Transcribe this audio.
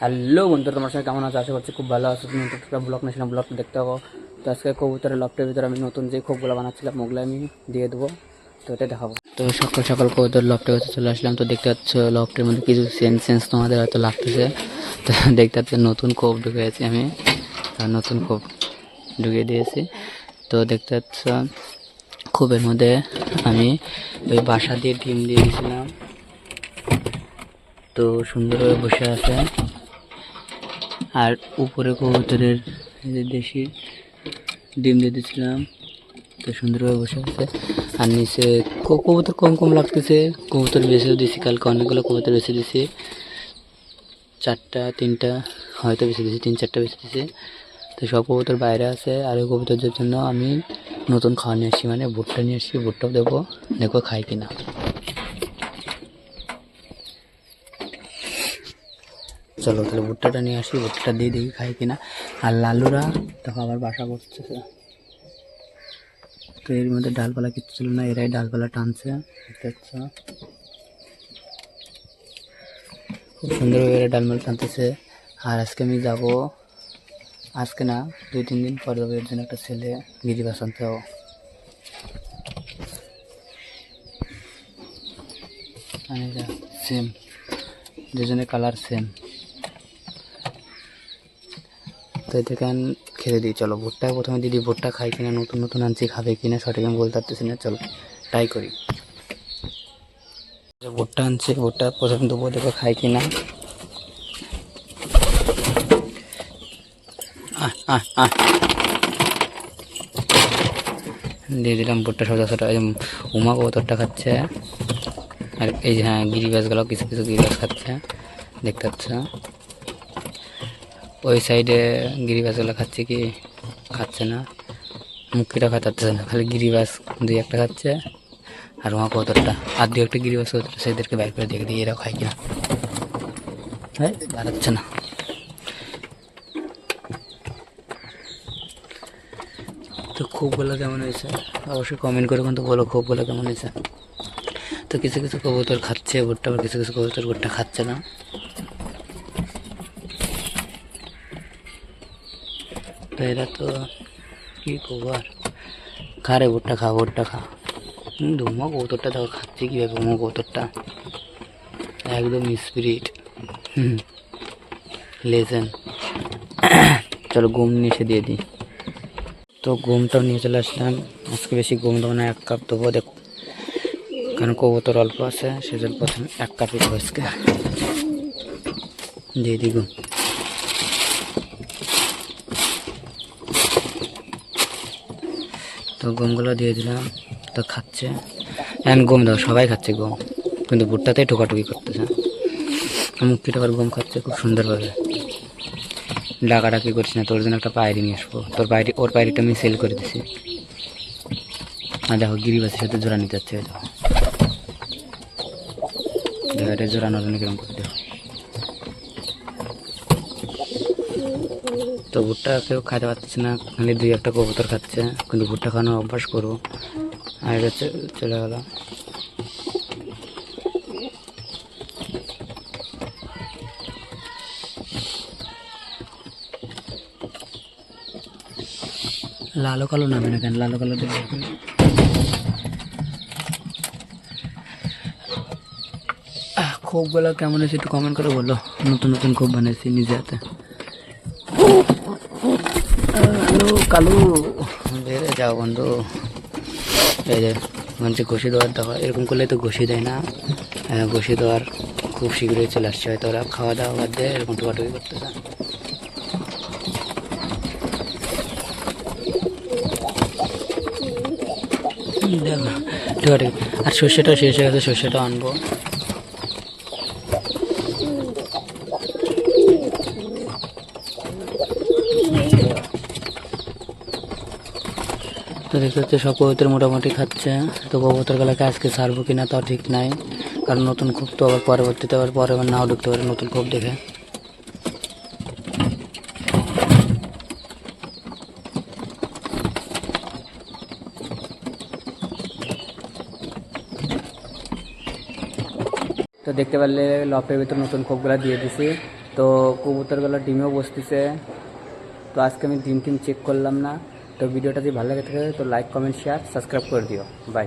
Hello বন্ধু তোমার সঙ্গে কেমন আছো? আশা করছি খুব ভালো আছো। তুমি একটা ব্লগ নিয়েছিলাম ব্লগটা দেখতে পাবো তো আজকে কবুতরের লফটের ভিতরে আমি নতুন যে খোপগুলো বানাচ্ছিলাম, ওগুলো আমি দিয়ে দেবো। তো এটা দেখাবো। তো সকাল সকাল কবুতর লফটের কাছে চলে আসলাম। তো দেখতে পাচ্ছ লফটের মধ্যে কিছু সেন্স সেন্স তোমাদের হয়তো লাগতেছে। তো দেখতে পাচ্ছ, নতুন খোপ ঢুকেছি আমি। নতুন খোপ ঢুকিয়ে দিয়েছি। তো দেখতে পাচ্ছ, খোপের মধ্যে আমি ওই বাসা দিয়ে ডিম দিয়ে দিয়েছিলাম। তো সুন্দরভাবে বসে আছে। আর উপরে কবুতরের দেশি ডিম দিয়ে দিয়েছিলাম তো সুন্দরভাবে বসে আছে। আর নিচে কবুতর কম কম লাগতেছে। কবুতর বেশিও দিছি, কালকে অনেকগুলো কবুতর বেশি দিছি। চারটা, তিনটা, হয়তো বেশি দিয়েছি তিন চারটা বেশি দিছি। তো সব কবুতর বাইরে আছে। আর ওই কবুতরদের জন্য আমি নতুন খাওয়া নিয়ে আসছি মানে ভুট্টা নিয়ে আসছি, ভুট্টাও দেবো। দেখো খাই কিনা। চলো তাহলে ভুট্টাটা নিয়ে আসি ভুট্টা দিয়ে দেখি খাই কিনা। আর লালুরা, দেখো আবার বাসা করতেছে। তো এর মধ্যে ডালপালা কিচ্ছু ছিল না, এরাই ডালপালা টানছে খুব সুন্দরভাবে এরা ডালমাল টানতেছে। আর আজকে আমি যাব, আজকে না, দুই, তিন দিন পর যাব, এর জন্য একটা ছেলে গিরিবাস আনতে যাব। সেম দুজনের কালার সেম তো দেখেন খেতে দিই? চলো, ভুট্টা প্রথমে দিদি ভুট্টা খাই কিনা, নতুন নতুন আনছি, খাবে কিনা, সঠিক আমি বলতে পারতেছি না, চলো ট্রাই করি। ভুট্টা আনছি, ভুট্টা প্রথমে দেবো দেখো খাই কিনা। দিয়ে দিলাম ভুট্টা সোজা এই উমা কবুতরটা খাচ্ছে। আর এই যে হ্যাঁ গিরিবাসগুলো কিছু কিছু গিরিবাস খাচ্ছে, দেখতে পাচ্ছ? ওই সাইডে গিরিবাস গিরিবাসগুলো খাচ্ছে কি? খাচ্ছে না। মুখিটা খাতাচ্ছে না। খালি গিরিবাস দুই একটা খাচ্ছে আর ওয়া কবুতরটা আর দু একটা গিরিবাস কবুতর সেদেরকে বাইর করে দেখে দিই। এরাও খায় কিনা? হ্যাঁ বাড়াচ্ছে না। তো খুবগুলো কেমন হয়েছে? অবশ্যই কমেন্ট করে কিন্তু বলো খুবগুলো কেমন হয়েছে? তো কিছু কিছু কবুতর খাচ্ছে ভুট্টা আবার কিছু কিছু কবুতর ভুট্টা খাচ্ছে না। তো এরা তো কি করব আর? খা রে ভুট্টা খা ভুট্টা খা। ধুমো, কবুতরটা দেখো, খাচ্ছে কীভাবে উমো কবুতরটা। একদম স্পিরিট হুম লেজেন্ড চলো গম নিয়ে দিয়ে দিই। তো গমটাও নিয়ে চলে আসলাম। আজকে বেশি গম দেবো না, এক কাপ দেবো, দেখো। কারণ কবুতর অল্প আছে, সেজন্য প্রথমে এক কাপই দেবো আজকে। দিয়ে দিব তো গমগুলো দিয়ে দিলাম, তো খাচ্ছে। এখন গম দাও, সবাই খাচ্ছে গম, কিন্তু ভুট্টাতেই ঠোকাটুকি করতেছে। মুক্তিটা আবার গম খাচ্ছে, খুব সুন্দরভাবে। ডাকাডাকি করছি না, তোর জন্য একটা পায়রি নিয়ে আসব। তোর পায়রি, ওর পায়রিটা আমি সেল করে দিছি। আর দেখো, গিরিবাসের সাথে জোড়া নিতে যাচ্ছে দেখো জোড়ানোর জন্য কীরকম করে দেখো তো ভুট্টা কেউ খাইতে পারতেছে না, খালি দুই একটা কবুতর খাচ্ছে। কিন্তু ভুট্টা খাওয়ানোর অভ্যাস করব। আর এটা চলে গেল। লালো কালো নামে না কেন? লালো কালো খোপগুলো কেমন হয়েছে একটু কমেন্ট করে বলো। নতুন নতুন খোপ বানিয়েছি নিজে হাতে হ্যালো কালু। বেড়ে যাও বন্ধু। এই যে মঞ্চে ঘষি দেওয়ার দেওয়া এরকম করলে তো ঘষি দেয় না। ঘষি দেওয়ার খুব শীঘ্রই চলে আসছে। হয়তো ওরা খাওয়া দাওয়া বাদ দিয়ে এরকম টুকাটুকি করতেছে। দেখো, টুকাটুকি। আর সর্ষেটাও শেষ হয়ে গেছে সর্ষেটাও আনব। তো দেখতে হচ্ছে সব কবুতর মোটামুটি খাচ্ছে। তো কবুতর গুলাকে আজকে ছাড়বো কিনা তাও ঠিক নাই। কারণ নতুন খুব তো আবার পরবর্তীতে আবার পরে আবার নাও ঢুকতে পারে নতুন খুব দেখে। তো দেখতে পারলে লপের ভিতর নতুন খোপগুলা দিয়ে দিছি। তো কবুতরগুলো ডিমেও বসতেছে। তো আজকে আমি ডিম টিম চেক করলাম না। তো ভিডিওটা যদি ভালো লাগে থাকে তো লাইক কমেন্ট শেয়ার সাবস্ক্রাইব করে দিও বাই